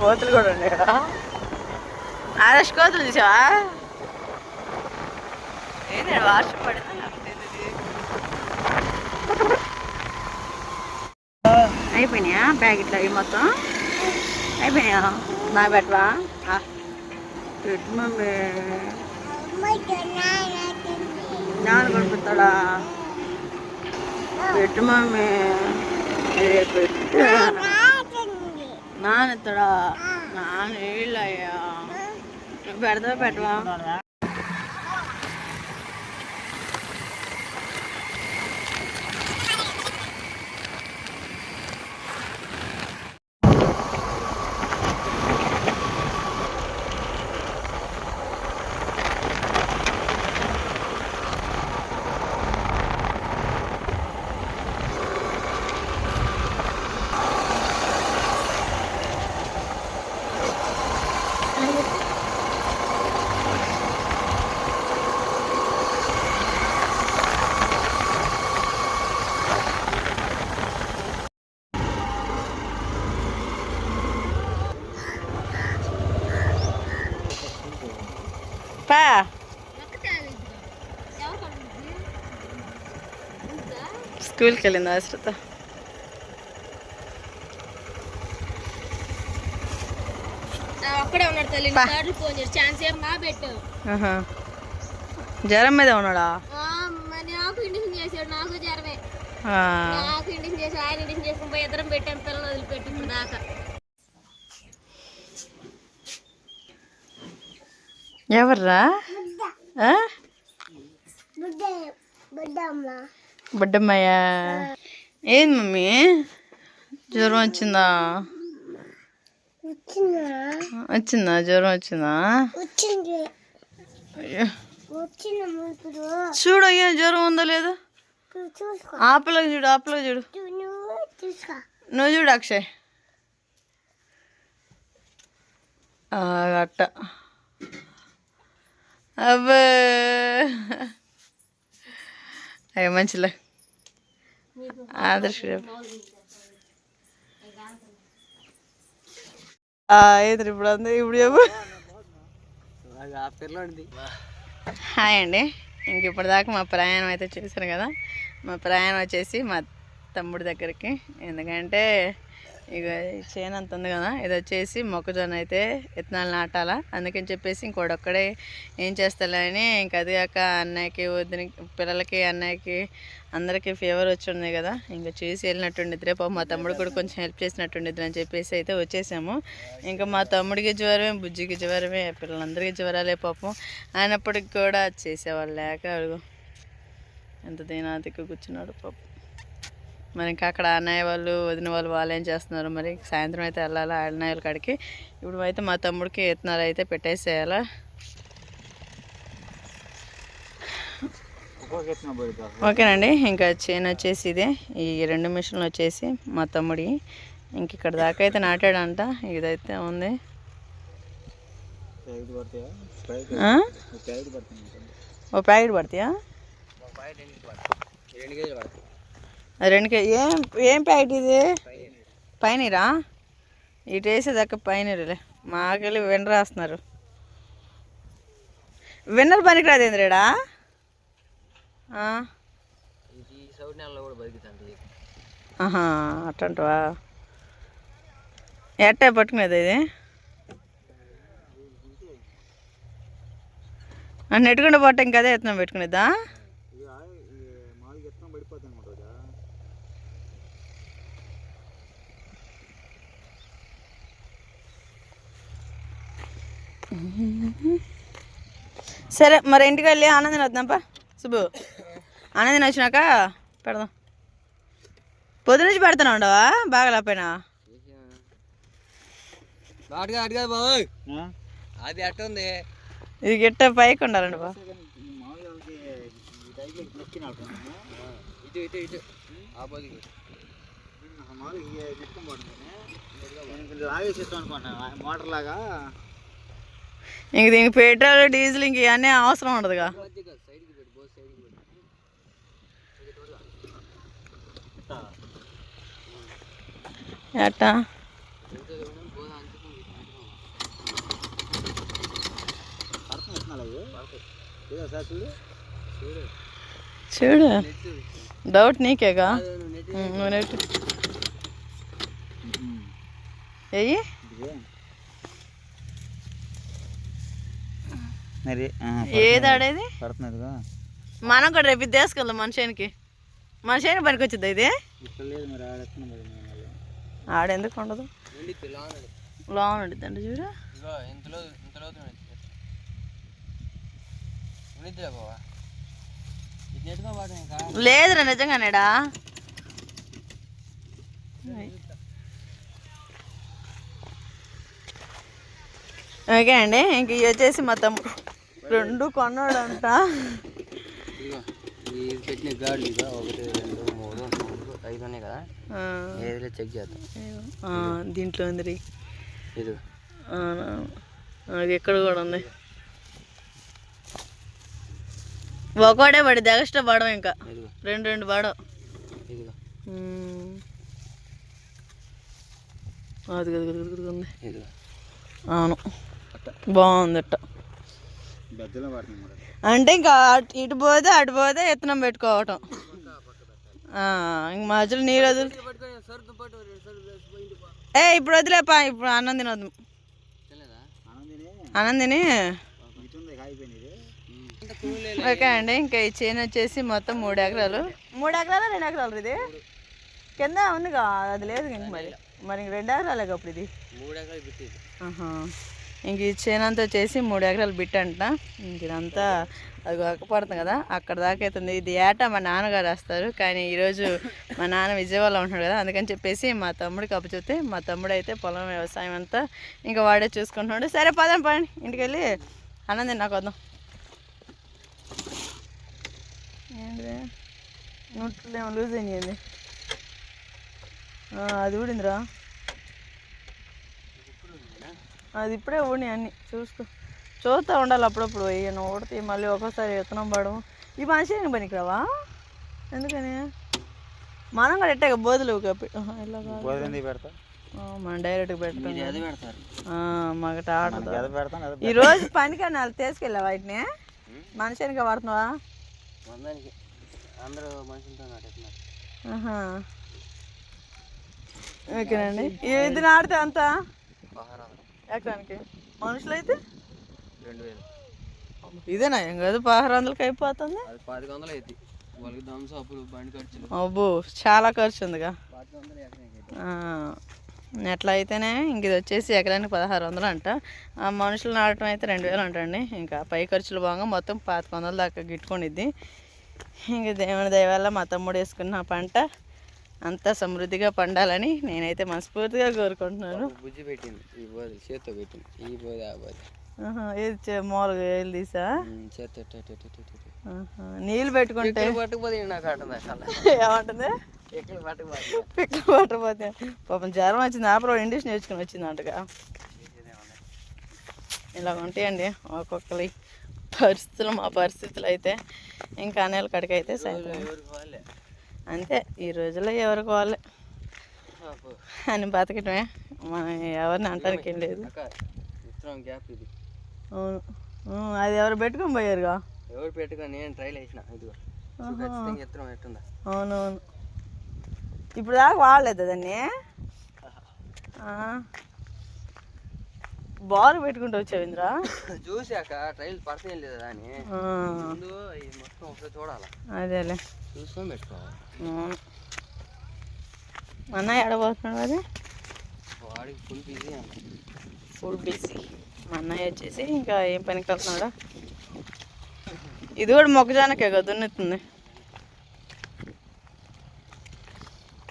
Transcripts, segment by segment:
కోతులు కూడా ఉన్నాయి కదా. కోతులు చూసావా ఏంటి వర్షం పడింది నాకు తెలియదు అయిపోయినాయా ప్యాకెట్లు అవి మొత్తం? అయిపోయినాయా? నా పెట్టవా? పెట్టు మమ్మీ. నాన్న కొడుకుతాడా పెట్టు మమ్మీ. పెట్టు. పెట్టు నాన్నెత్తడా నాన్న వీళ్ళయ్యా పెడతావా పెట్టవా పా స్కూల్కి వెళ్ళింది అశ్రత అక్కడే ఉన్నాడు తల్లి. సార్లు ఫోన్ చేసి ఛాన్స్ ఏం నా పెట్టు. జ్వరం మీద ఉన్నాడా? నాకు ఇండిషన్ చేసాడు. నాకు జ్వరమే. నాకు ఇండిషన్ చేసి ఆయన ఇండిషన్ చేసుకుని ఇద్దరం పెట్టాం. పిల్లలు వదిలిపెట్టి ఇప్పుడు దాకా ఎవర్రా? బుడ్డమ్మయ్య. ఏంది మమ్మీ? జ్వరం వచ్చిందా? వచ్చిందా? జ్వరం వచ్చిందా. చూడు అయ్యా జ్వరం ఉందో లేదో? ఆపలకు చూడు ఆపలకు చూడు. నువ్వు చూడు అక్షయ్. అట్ట. అబ్బే. అయ్యో మంచిలే. ఆదర్శ ఏది ఇప్పుడు అంది? ఇప్పుడు చెప్పు. హాయ్ అండి. ఇంక ఇప్పటిదాకా మా ప్రయాణం అయితే చేశాను కదా. మా ప్రయాణం వచ్చేసి మా తమ్ముడి దగ్గరికి. ఎందుకంటే ఇక చేను అంత ఉంది కదా ఇది వచ్చేసి మొక్కజొన్న అయితే విత్తనాలు నాటాలా. అందుకని చెప్పేసి ఇంకోడొక్కడే ఏం చేస్తాలని అని ఇంక అది కాక అన్నయ్యకి వదిన పిల్లలకి అన్నయ్యకి అందరికీ ఫీవర్ వచ్చింది కదా ఇంకా చూసి వెళ్ళినట్టుండిద్ది రేపు మా తమ్ముడు కూడా కొంచెం హెల్ప్ చేసినట్టుండిద్ది అని చెప్పేసి అయితే వచ్చేసాము. ఇంకా మా తమ్ముడికి జ్వరమే బుజ్జికి జ్వరమే పిల్లలందరికీ జ్వరాలే పాపం. అయినప్పటికి కూడా చేసేవాళ్ళు లేక అడుగు. ఎంత దేనాదికి కూర్చున్నాడు పాపం. మరి ఇంకా అక్కడ అన్నయ్య వాళ్ళు వదిన వాళ్ళు వాళ్ళు ఏం చేస్తున్నారు? మరి సాయంత్రం అయితే వెళ్ళాలా అన్నయ్య వాళ్ళ కాడికి? ఇప్పుడు అయితే మా తమ్ముడికి విత్తనాలు అయితే పెట్టేసేయాలా. ఓకేనండి ఇంకా చేను వచ్చేసి ఇదే. ఈ రెండు మిషన్లు వచ్చేసి మా తమ్ముడి. ఇంక ఇక్కడ దాకా అయితే నాటాడంట ఇదైతే ఉంది. ఓ ప్యాకెట్ పడతాయా రెండు కేజీ ఏం ఏం ప్యాకెట్ ఇది? పైనీరా? ఇటు వేసేదాకా పైనీరులే. మాకెళ్ళి విన్నర్ రాస్తున్నారు. విన్నర్ పనికిరాదు ఏంద్రేడా ఆహా అట్టంటవా? ఎట్టా పట్టుకునేది ఇది? నెట్టుకుండా పట్ట ఇంకా అదే ఎత్తున పెట్టుకునేదా? సరే మరి ఇంటికి వెళ్ళి ఆనందం వద్దాంపా సుబ్బు ఆనందం వచ్చినాక పెడదాం. పొద్దు నుంచి పెడతాను ఉండవా? బాగా లేకపోయినా? అది అట్ట ఉంది ఇది గిట్ట పైకి ఉండాలండి బా ಇದು ಇದು ಇದು ಆ ಬದಿಗೆ లాగా ఇంక దీనికి పెట్రోల్ డీజిల్ ఇంక ఇవన్నీ అవసరం ఉండదుగా. ఎట్టా? పడుతుంది. చూడు చూడు. డౌట్ నీకేగా? నువ్వు ఆ, ఏది ఆడేది? మనం కూడా రేపు ఇది? తీసుకెళ్దాం మనిషికి మనిషిని పనికి వచ్చింది ఇది. ఆడెందుకు ఉండదు? లోన్ ఉండిద్దండి చూడు. ఇంతలో ఇంతలో ఉండిద్దిరా బావా ఇది నెట్టుగా పాడు ఇంకా లేదురా నిజంగానేడా? ఓకే అండి ఇంక ఇవి వచ్చేసి మా తమ్ముడు రెండు ఇదిగో ఇది పెట్టిన ఇక ఒకటి రెండు మూడు ఐదు ఉన్నాయి కదా? ఆ, ఏదిలో చెక్ చేద్దాం. దీంట్లో ఉంది ఇది ఎక్కడ కూడా ఉంది. ఒకడే పడి ఎక్స్ట్రా పడవు ఇంకా. రెండు రెండు. అది ఉంది. ఇదిగో. అవును. పడుతుంది మరి అంటే ఇంకా ఇటు పోతే అటు పోతే ఎత్తనం పెట్టుకోవటం. ఇంక మధ్యలో నీరు వదిలి ఏ ఇప్పుడు వదిలేపా ఇప్పుడు అన్నం తినొద్దు. ఆనందిని అన్నం తిని. ఓకే అండి ఇంకా ఈ చేను వచ్చేసి మొత్తం మూడు ఎకరాలు. మూడు ఎకరాలు రెండు ఎకరాలు ఇది? కింద ఉందిగా అది లేదు ఇంక మరి. మరి ఇంక రెండు ఎకరాలే అప్పుడు ఇది. ఇంక ఈ చేను అంతా వచ్చేసి మూడు ఎకరాలు బిట్ అంట. ఇంక ఇదంతా అది పడుతుంది కదా అక్కడ దాకా అవుతుంది. ఇది ఏటా మా నాన్నగారు వేస్తారు కానీ ఈరోజు మా నాన్న విజయవాడలో ఉంటున్నాడు కదా అందుకని చెప్పేసి మా తమ్ముడికి అప్పచెప్తే మా తమ్ముడు అయితే పొలం వ్యవసాయం అంతా ఇంకా వాడే చూసుకుంటున్నాడు. సరే పదండి పదండి. ఇంటికి వెళ్ళి అన్నం తిన్నాక ఏంటిది నోట్లో ఏమో లూజ్ అయ్యింది అది ఊడిందిరా. అది ఇప్పుడే ఊడి అన్ని చూసుకో. చూస్తూ ఉండాలి అప్పుడప్పుడు ఈయన ఊడితే మళ్ళీ ఒక్కోసారి విత్తనం పడము ఈ మనిషి పనికిరావా? ఎందుకని? మనం కూడా ఎట్టాక బోధులు పెడతా ఆ, మనం డైరెక్ట్గా పెట్టడం ఇది అది పెడతారు. మాకు ఎద ఈ రోజు వాళ్ళు తీసుకెళ్ళా వాటిని? మనిషినిగా వాడుతున్నావా? అందరూ మనుషులతో నాటేస్తున్నారు. ఆహా. ఓకేనండి. ఇది నాడితే అంత? ఎకరానికి మనుషులైతే? రెండు వేలు. ఇదేనా? ఏం కాదు పదహారు వందలకి అయిపోతుంది. అది పాతిక వందలు అయింది వాళ్ళకి దంస అప్పులు బండి ఖర్చులు. అబ్బో చాలా ఖర్చు ఉందిగా. అయితే ఎట్లా అయితేనే ఇంక ఇది వచ్చేసి ఎకరానికి పదహారు వందలు అంట. ఆ మనుషులు నాటడం అయితే రెండు వేలు అంటండి. ఇంకా పై ఖర్చులు బాగా మొత్తం పాతిక వందల దాకా గిట్టుಕೊಂಡಿద్ది ఇంక దేవుని దయ వల్ల మా తమ్ముడు వేసుకున్న పంట అంతా సమృద్ధిగా పండాలని నేనైతే మనస్ఫూర్తిగా కోరుకుంటున్నాను. బుజ్జి పెట్టింది ఈ బోది చేత్తో పెట్టింది ఈ బోది ఆ బోది ఆహా, ఏది చే- మామూలుగా తీసా? చేత్తో నీళ్ళు పెట్టుకుంటే పట్టుకుపోతే నాకు అంటుంది ఏమంటుంది? పట్టుకుపోతే. పిక్కలు పట్టకపోతే. పాపం జ్వరం వచ్చింది ఆపరం ఇండిషన్ నేర్చుకుని వచ్చింది అంటగా ఇలా ఉంటాయండి ఒక్కొక్కరి. పరిస్థితులు మా పరిస్థితులు అయితే ఇంకా అనేల కడికి అయితే అంతే ఈ రోజుల్లో ఎవరికి వాళ్ళే. అని బతకటమే మనం ఎవరిని అంటానికి లేదు. అవును. అది ఎవరు పెట్టుకొని పోయారుగా? ఎవరు పెట్టుకొని నేను ట్రైల్ వేసిన ఇదిగో. అవునవును. ఇప్పుడు దాకా వాడలేదు దాన్ని. బాల్ పెట్టుకుంటూ వచ్చావు ఇంద్రా? చూసాక ట్రైల్ పడతాయి లేదా అని ముందు ఈ మొత్తం ఒకసారి చూడాలి? అదేలే. చూసుకొని పెట్టుకోవాలి. అన్నయ్య ఎడబోతున్నాడు అది వాడికి ఫుల్ బిజీ ఫుల్ బిజీ మా అన్నయ్య వచ్చేసి ఇంకా ఏం పనికి వెళ్తున్నాడా? ఇది కూడా మొక్కజొన్నకే కదా దున్నుతుంది.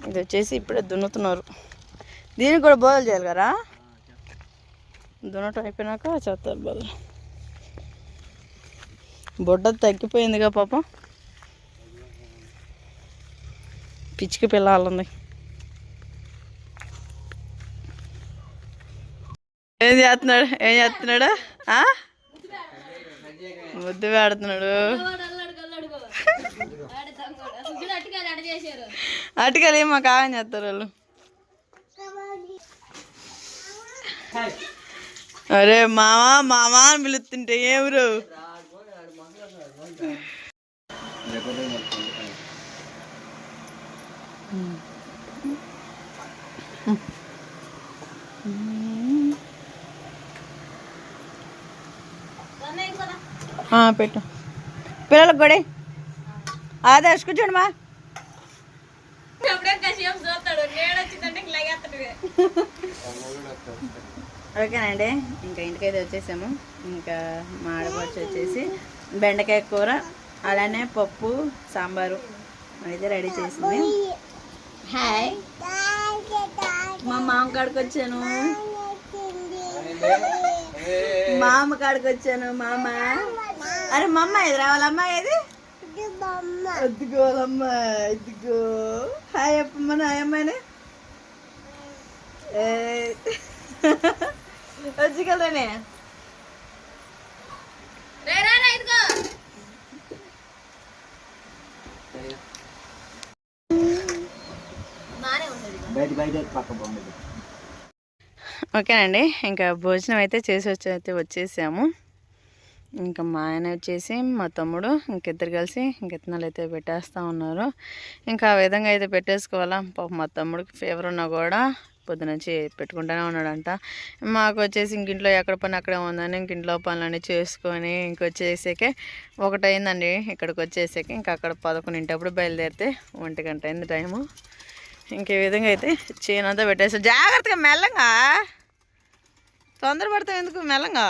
ఇది వచ్చేసి ఇప్పుడే దున్నుతున్నారు. దీనికి కూడా బోదలు చేయాలి కదా? దున్నటం అయిపోయినాక చేస్తారు బదులు. బొడ్డ తగ్గిపోయిందిగా పాపం. పిచ్చికి పిల్లాలుంది. ఏం చేస్తున్నాడు? ఏం చేస్తున్నాడు? ఆ? ముద్దు పెడుతున్నాడు. వాడు మా అల్లాడు కాయం చేస్తారు వాళ్ళు. అరే మామా మామా అని పిలుస్తుంటే ఏమిరు ఆ, పెట్టు. పిల్లలకు కూడా ఆదర్శ్ కూర్చోండి మా. ఓకేనండి. ఇంకా ఇంటికైతే వచ్చేసాము. ఇంకా మా ఆడపడుచు వచ్చేసి బెండకాయ కూర అలానే పప్పు సాంబారు అయితే రెడీ చేసింది. హాయ్ మా మామ కాడికి వచ్చాను. మామ కాడికి వచ్చాను మామ. అరే మా అమ్మ ఇది రావాలమ్మా ఇది ఎత్తుకోవాలమ్మా ఎత్తుకో హాయ్ అప్పమ్మ హాయ్ అమ్మాయిని. వచ్చి కదనే పక్క బాగుండదు ఓకేనండి ఇంకా భోజనం అయితే చేసి వచ్చి అయితే వచ్చేసాము. ఇంకా మా ఆయన వచ్చేసి మా తమ్ముడు ఇంకిద్దరు కలిసి ఇంకెత్తనాలు అయితే పెట్టేస్తూ ఉన్నారు. ఇంకా ఆ విధంగా అయితే పెట్టేసుకోవాలా? పాప మా తమ్ముడికి ఫీవర్ ఉన్నా కూడా పొద్దునుంచి పెట్టుకుంటూనే ఉన్నాడంట. మాకు వచ్చేసి ఇంక ఇంట్లో ఎక్కడ పని అక్కడే ఉందని ఇంక ఇంట్లో పనులన్నీ చేసుకొని ఇంకొచ్చేసాకే ఒకటైందండి ఇక్కడికి వచ్చేసాక ఇంకా అక్కడ పదకొండింటప్పుడు బయలుదేరితే ఒంటి గంట అయింది టైము. ఇంక విధంగా అయితే చేను అంతా పెట్టేసి. జాగ్రత్తగా మెల్లంగా. తొందరపడతాం ఎందుకు మెల్లంగా?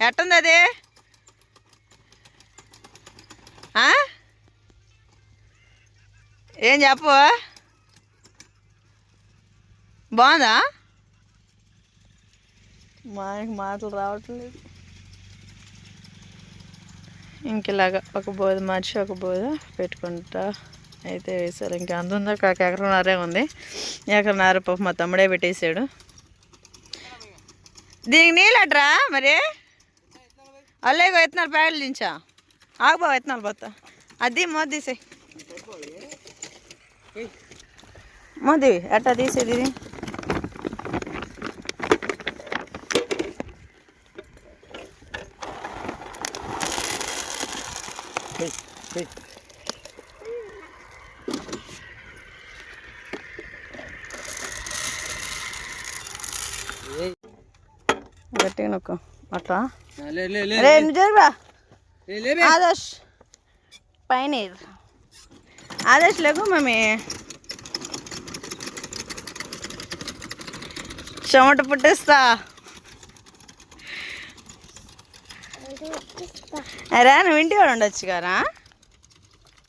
ఎట్టుంది అది? ఏం చెప్పు? బాగుందా? మాకు మాటలు రావట్లేదు. ఇంకెలాగా ఒక బోధ మార్చి ఒక బోధ పెట్టుకుంటా అయితే వేశారు. ఇంకా అందుందో కాక ఎకరన్నరే ఉంది. ఎకరన్నర పాప మా తమ్ముడే పెట్టేశాడు. దీనికి నీళ్ళట్రా మరి? అల్లేగో ఎత్తున్నారు ప్యాడలు దించా. ఆగుబావ ఎత్తున్నారు పోతా. అది మోది తీసే మోది ఎట్టా తీసేది ఇది గట్టిగా నొక్కు అట్లా? ఆదర్శ్ పైనీర్ ఆదర్శ్ లేకు మమ్మీ. చెమట పుట్టిస్తా. రా నువ్వు ఇంటి కూడా ఉండొచ్చు కదా